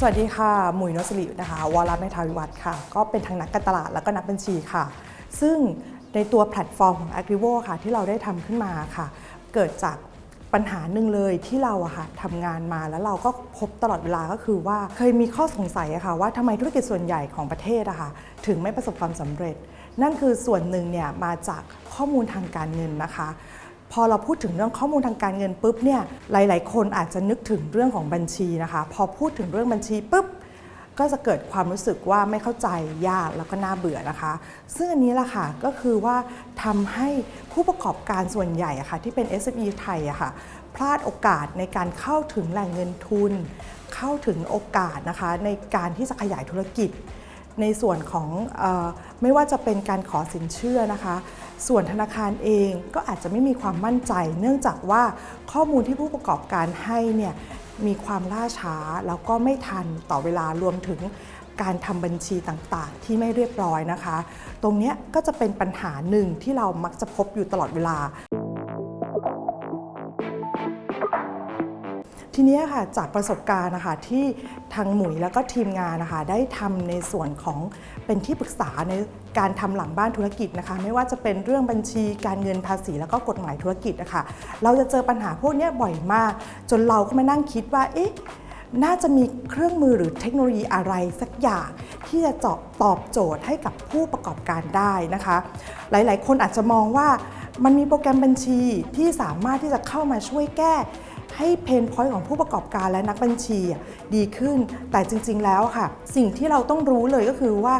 สวัสดีค่ะหมุยนสลินะคะวรเมธาวิวัฒน์ค่ะ ก็เป็นทั้งนักการตลาดแล้วก็นักบัญชีค่ะ ซึ่งในตัวแพลตฟอร์มของ a g r i v o ค่ะ ที่เราได้ทำขึ้นมาค่ะ เกิดจากปัญหาหนึ่งเลยที่เราอะค่ะทำงานมาแล้วเราก็พบตลอดเวลาก็คือว่าเคยมีข้อสงสัยอะค่ะว่าทำไมธุรกิจส่วนใหญ่ของประเทศอะค่ะถึงไม่ประสบความสำเร็จ นั่นคือส่วนหนึ่งเนี่ยมาจากข้อมูลทางการเงินนะคะ พอเราพูดถึงเรื่องข้อมูลทางการเงินปุ๊บเนี่ยหลาย ๆ คนอาจจะนึกถึงเรื่องของบัญชีนะคะ พอพูดถึงเรื่องบัญชีปุ๊บก็จะเกิดความรู้สึกว่าไม่เข้าใจยากแล้วก็น่าเบื่อนะคะ ซึ่งอันนี้แหละค่ะก็คือว่าทำให้ผู้ประกอบการส่วนใหญ่อะค่ะที่เป็น SME ไทยอะค่ะพลาดโอกาสในการเข้าถึงแหล่งเงินทุน เข้าถึงโอกาสนะคะในการที่จะขยายธุรกิจ ในส่วนของออไม่ว่าจะเป็นการขอสินเชื่อนะคะ ส่วนธนาคารเองก็อาจจะไม่มีความมั่นใจ เนื่องจากว่าข้อมูลที่ผู้ประกอบการให้เนี่ยมีความล่าช้าแล้วก็ไม่ทันต่อเวลารวมถึงการทำบัญชีต่างๆ ที่ไม่เรียบร้อยนะคะ ตรงนี้ก็จะเป็นปัญหาหนึ่งที่เรามักจะพบอยู่ตลอดเวลา ทีนี้ค่ะจากประสบการณ์นะคะที่ทางหมุยแล้วก็ทีมงานนะคะได้ทำในส่วนของเป็นที่ปรึกษาใน การทำหลังบ้านธุรกิจนะคะ ไม่ว่าจะเป็นเรื่องบัญชีการเงินภาษีแล้วก็กฎหมายธุรกิจนะคะเราจะเจอปัญหาพวกนี้บ่อยมาก จนเราก็มานั่งคิดว่าเอ๊ะน่าจะมีเครื่องมือหรือเทคโนโลยีอะไรสักอย่าง ที่จะเจาะตอบโจทย์ให้กับผู้ประกอบการได้นะคะ หลายๆ คนอาจจะมองว่ามันมีโปรแกรมบัญชีที่สามารถที่จะเข้ามาช่วยแก้ ให้เพนพอยต์ของผู้ประกอบการและนักบัญชีดีขึ้น แต่จริง ๆ แล้วค่ะ สิ่งที่เราต้องรู้เลยก็คือว่า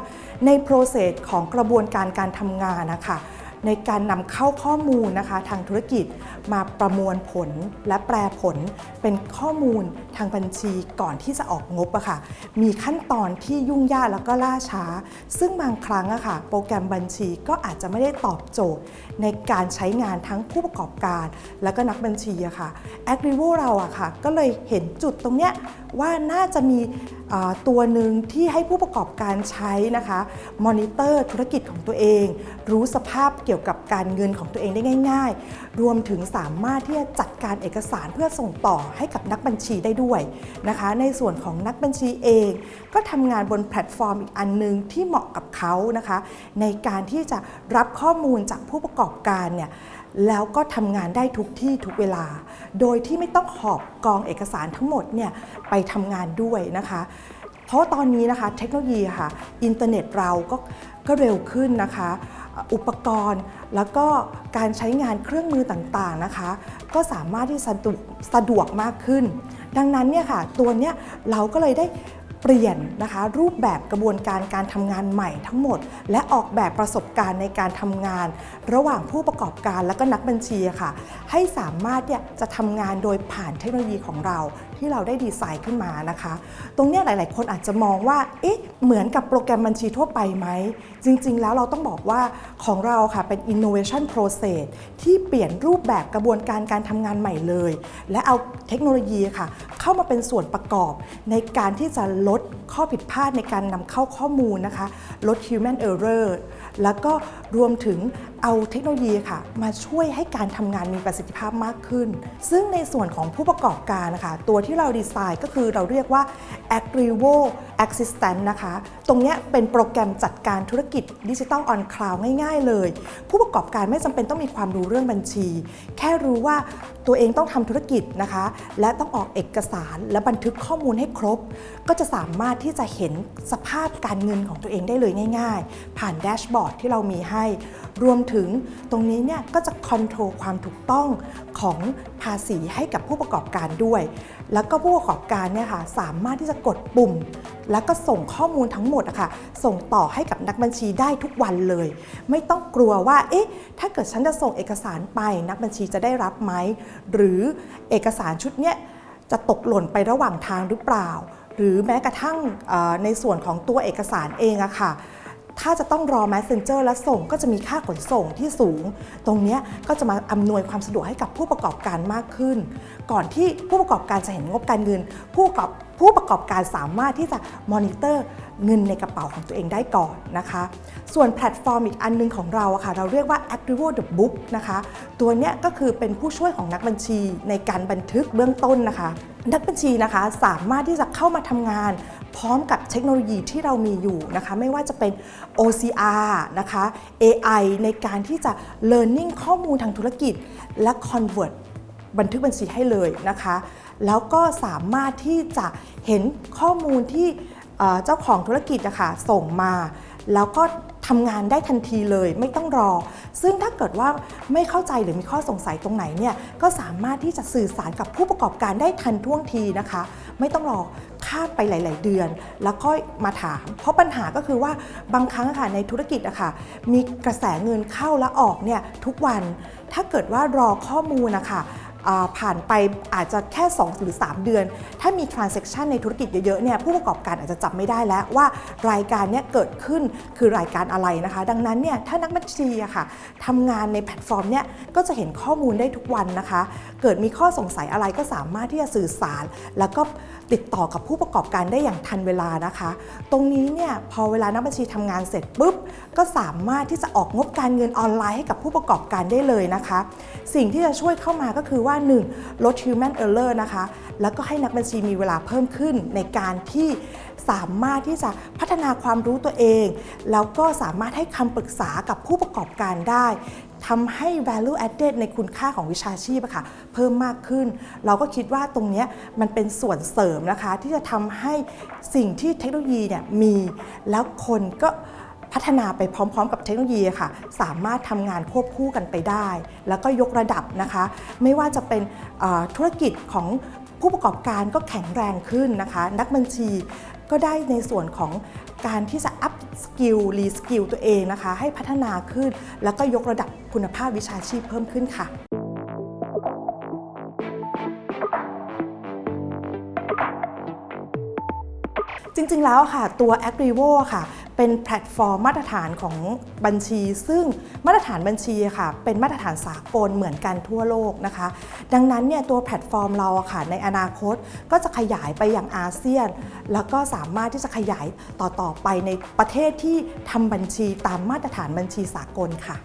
ในโปรเซสของกระบวนการการทำงานนะคะในการนำเข้าข้อมูลนะคะ ทางธุรกิจมาประมวลผลและแปลผลเป็นข้อมูล ทางบัญชีก่อนที่จะออกงบอะค่ะ มีขั้นตอนที่ยุ่งยากแล้วก็ล่าช้า ซึ่งบางครั้งอะค่ะ โปรแกรมบัญชีก็อาจจะไม่ได้ตอบโจทย์ ในการใช้งานทั้งผู้ประกอบการ และก็นักบัญชีอะค่ะ a g r i v o เราอะค่ะ ก็เลยเห็นจุดตรงเนี้ยว่าน่าจะมีตัวหนึ่งที่ให้ผู้ประกอบการใช้นะคะมอนิเตอร์ธุรกิจของตัวเอง รู้สภาพเกี่ยวกับการเงินของตัวเองได้ง่าย ๆ รวมถึงสามารถที่จะจัดการเอกสารเพื่อส่งต่อให้กับนักบัญชีได้ด้วยนะคะ ในส่วนของนักบัญชีเอง ก็ทำงานบนแพลตฟอร์มอีกอันหนึงที่เหมาะกับเขานะคะ ในการที่จะรับข้อมูลจากผู้ประกอบการเนี่ยแล้วก็ทำงานได้ทุกที่ทุกเวลา โดยที่ไม่ต้องหอบกองเอกสารทั้งหมดเนี่ยไปทำงานด้วยนะคะ เพราะตอนนี้นะคะเทคโนโลยีค่ะ อินเทอร์เน็ตเราก็ก็เร็วขึ้นนะคะ อุปกรณ์ แล้วก็การใช้งานเครื่องมือต่างๆนะคะ ก็สามารถที่สะดวกสะดวกมากขึ้น ดังนั้นเนี่ยค่ะตัวเนี้ยเราก็เลยได้ เปลี่ยนนะคะรูปแบบกระบวนการการทำงานใหม่ทั้งหมด และออกแบบประสบการณ์ในการทำงาน ระหว่างผู้ประกอบการและก็นักบัญชีค่ะ ให้สามารถเนี่ยจะทำงานโดยผ่านเทคโนโลยีของเรา ที่เราได้ดีไซน์ขึ้นมานะคะ ตรงนี้ยหลาย ๆ คนอาจจะมองว่าเอ๊ะเหมือนกับโปรแกรมบัญชีทั่วไปไหม จริง ๆ แล้วเราต้องบอกว่าของเราค่ะเป็น innovation process ที่เปลี่ยนรูปแบบกระบวนการการทำงานใหม่เลย และเอาเทคโนโลยีค่ะ เข้ามาเป็นส่วนประกอบในการที่จะลดข้อผิดพลาดในการนำเข้าข้อมูลนะคะ ลด human error แล้วก็รวมถึงเอาเทคโนโลยีค่ะ มาช่วยให้การทำงานมีประสิทธิภาพมากขึ้น ซึ่งในส่วนของผู้ประกอบการนะคะ ตัวที่เราดีไซน์ก็คือเราเรียกว่า Agrivo Assistant นะคะ ตรงนี้เป็นโปรแกรมจัดการธุรกิจดิจิ t a ลออนคลาวง่าย ๆ เลย ผู้ประกอบการไม่จำเป็นต้องมีความรู้เรื่องบัญชี แค่รู้ว่าตัวเองต้องทำธุรกิจนะคะ และต้องออกเอกสารและบันทึกข้อมูลให้ครบ ก็จะสามารถที่จะเห็นสภาพการเงินของตัวเองได้เลยง่าย ๆ ผ่านแดชบอร์ดที่เรามีให้ รวมถึงตรงนี้เนี่ยก็จะคอนโทรลความถูกต้อง ของภาษีให้กับผู้ประกอบการด้วย แล้วก็ผู้ประกอบการเนี่ยค่ะสามารถที่จะกดปุ่ม แล้วก็ส่งข้อมูลทั้งหมดอะค่ะส่งต่อให้กับนักบัญชีได้ทุกวันเลย ไม่ต้องกลัวว่าเอ๊ะถ้าเกิดฉันจะส่งเอกสารไป นักบัญชีจะได้รับไหมหรือเอกสารชุดเนี้ยจะตกหล่นไประหว่างทางหรือเปล่า หรือแม้กระทั่งในส่วนของตัวเอกสารเองอะค่ะ ถ้าจะต้องรอ Messenger และส่งก็จะมีค่าขนส่งที่สูง ตรงนี้ก็จะมาอำนวยความสะดวกให้กับผู้ประกอบการมากขึ้น ก่อนที่ผู้ประกอบการจะเห็นงบการเงิน ผู้ประกอบผู้ประกอบการสามารถที่จะมอนิเตอร์เงินในกระเป๋าของตัวเองได้ก่อนนะคะ ส่วนแพลตฟอร์มอีกอันหนึงของเราอะค่ะ เราเรียกว่า Activo the Book นะคะ ตัวเนี้ยก็คือเป็นผู้ช่วยของนักบัญชีในการบันทึกเบื้องต้นนะคะ นักบัญชีนะคะสามารถที่จะเข้ามาทำงาน พร้อมกับเทคโนโลยีที่เรามีอยู่นะคะไม่ว่าจะเป็น OCR นะคะ AI ในการที่จะ learning ข้อมูลทางธุรกิจ และ convert บันทึกบัญชีให้เลยนะคะ แล้วก็สามารถที่จะเห็นข้อมูลที่เอ่อเจ้าของธุรกิจนะคะส่งมา แล้วก็ ทำงานได้ทันทีเลยไม่ต้องรอ ซึ่งถ้าเกิดว่าไม่เข้าใจหรือมีข้อสงสัยตรงไหนเนี่ยก็สามารถที่จะสื่อสารกับผู้ประกอบการได้ทันท่วงทีนะคะ ไม่ต้องรอข้ามไปหลาย ๆ เดือน แล้วค่อยมาถาม เพราะปัญหาก็คือว่าบางครั้งค่ะในธุรกิจอะค่ะมีกระแสเงินเข้าและออกเนี่ยทุกวัน ถ้าเกิดว่ารอข้อมูลนะคะ ผ่านไปอาจจะแค่ 2 หรือ 3 เดือน ถ้ามี transaction ในธุรกิจเยอะๆเนี่ยผู้ประกอบการอาจจะจับไม่ได้แล้วว่ารายการเนี้ยเกิดขึ้นคือรายการอะไรนะคะ ดังนั้นเนี่ยถ้านักบัญชีอะค่ะทำงานในแพลตฟอร์มเนี่ยก็จะเห็นข้อมูลได้ทุกวันนะคะ เกิดมีข้อสงสัยอะไรก็สามารถที่จะสื่อสาร แล้วก็ ติดต่อกับผู้ประกอบการได้อย่างทันเวลานะคะ ตรงนี้เนี่ยพอเวลานักบัญชีทำงานเสร็จปุ๊บ ก็สามารถที่จะออกงบการเงินออนไลน์ให้กับผู้ประกอบการได้เลยนะคะ สิ่งที่จะช่วยเข้ามาก็คือว่า 1. ลด human error นะคะ แล้วก็ให้นักบัญชีมีเวลาเพิ่มขึ้นในการที่สามารถที่จะพัฒนาความรู้ตัวเอง แล้วก็สามารถให้คำปรึกษากับผู้ประกอบการได้ ทำให้ value added ในคุณค่าของวิชาชีพอะค่ะเพิ่มมากขึ้น เราก็คิดว่าตรงนี้มันเป็นส่วนเสริมนะคะ ที่จะทำให้สิ่งที่เทคโนโลยีเนี่ยมี แล้วคนก็พัฒนาไปพร้อมๆ กับเทคโนโลยีค่ะ สามารถทำงานควบคู่กันไปได้ แล้วก็ยกระดับนะคะ ไม่ว่าจะเป็นธุรกิจของผู้ประกอบการก็แข็งแรงขึ้นนะคะ นักบัญชีก็ได้ในส่วนของการที่จะอัพ สกิลรีสกิลตัวเองนะคะ ให้พัฒนาขึ้น แล้วก็ยกระดับคุณภาพวิชาชีพเพิ่มขึ้นค่ะจริงๆ แล้วค่ะ ตัว a g r i v o ค่ะ เป็นแพลตฟอร์มมาตรฐานของบัญชี ซึ่งมาตรฐานบัญชีค่ะ เป็นมาตรฐานสากลเหมือนกันทั่วโลกนะคะ ดังนั้นเนี่ยตัวแพลตฟอร์มเราค่ะในอนาคตก็จะขยายไปอย่างอาเซียน แล้วก็สามารถที่จะขยายต่อๆไปในประเทศที่ทำบัญชีตามมาตรฐานบัญชีสากลค่ะ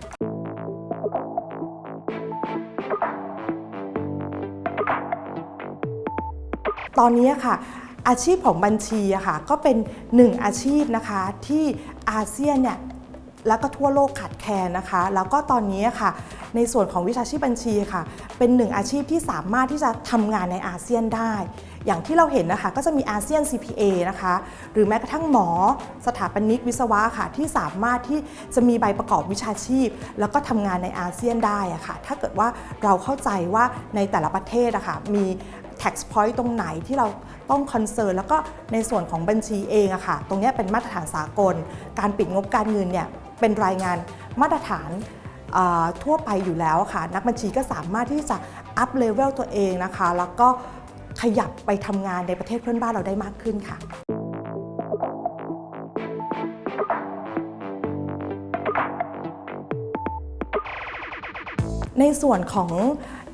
ตอนนี้ค่ะ อาชีพของบัญชีอะค่ะก็เป็นหนึ่งอาชีพนะคะที่อาเซียนเนี่ยแล้วก็ทั่วโลกขาดแคลนนะคะ แล้วก็ตอนนี้ค่ะ ในส่วนของวิชาชีพบัญชีค่ะ เป็นหนึ่งอาชีพที่สามารถที่จะทำงานในอาเซียนได้ อย่างที่เราเห็นนะคะก็จะมีอาเซียน CPA นะคะ หรือแม้กระทั่งหมอสถาปนิกวิศวะค่ะ ที่สามารถที่จะมีใบประกอบวิชาชีพ แล้วก็ทำงานในอาเซียนได้อะค่ะ ถ้าเกิดว่าเราเข้าใจว่าในแต่ละประเทศอะค่ะมี tax point ตรงไหนที่เราต้องคอนเซิร์นแล้วก็ในส่วนของบัญชีเองอะค่ะ ตรงนี้เป็นมาตรฐานสากล การปิดงบการเงินเนี่ยเป็นรายงานมาตรฐานทั่วไปอยู่แล้วค่ะ นักบัญชีก็สามารถที่จะอัพเลเวลตัวเองนะคะ แล้วก็ขยับไปทำงานในประเทศเพื่อนบ้านเราได้มากขึ้นค่ะในส่วนของ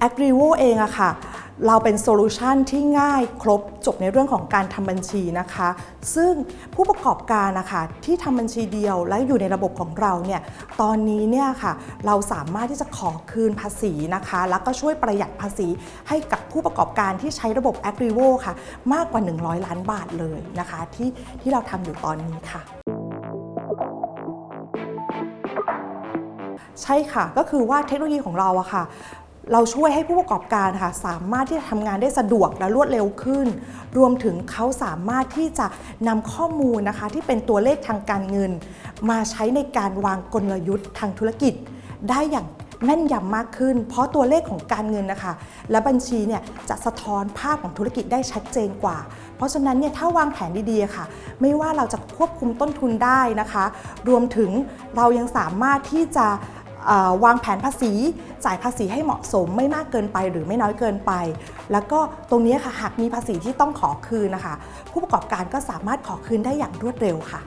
a g r i v o เองอะค่ะ เราเป็นโซลูชันที่ง่ายครบจบในเรื่องของการทำบัญชีนะคะ ซึ่งผู้ประกอบการนะคะที่ทำบัญชีเดียวและอยู่ในระบบของเราเนี่ยตอนนี้เนี่ยค่ะเราสามารถที่จะขอคืนภาษีนะคะ แล้วก็ช่วยประหยัดภาษีให้กับผู้ประกอบการที่ใช้ระบบ a g r i v o ค่ะ มากกว่า 100 ล้านบาทเลยนะคะ ที่ที่เราทำอยู่ตอนนี้ค่ะใช่ค่ะ ก็คือว่าเทคโนโลยีของเราอะค่ะ เราช่วยให้ผู้ประกอบการค่ะสามารถที่จะทำงานได้สะดวกและรวดเร็วขึ้น รวมถึงเขาสามารถที่จะนำข้อมูลนะคะ ที่เป็นตัวเลขทางการเงิน มาใช้ในการวางกลยุทธ์ทางธุรกิจ ได้อย่างแม่นยำมากขึ้น เพราะตัวเลขของการเงินนะคะ และบัญชีเนี่ยจะสะท้อนภาพของธุรกิจได้ชัดเจนกว่า เพราะฉะนั้นเนี่ยถ้าวางแผนดีๆค่ะ ไม่ว่าเราจะควบคุมต้นทุนได้นะคะ รวมถึงเรายังสามารถที่จะ วางแผนภาษี จ่ายภาษีให้เหมาะสมไม่มากเกินไปหรือไม่น้อยเกินไป แล้วก็ตรงนี้ค่ะหากมีภาษีที่ต้องขอคืนนะคะ ผู้ประกอบการก็สามารถขอคืนได้อย่างรวดเร็วค่ะ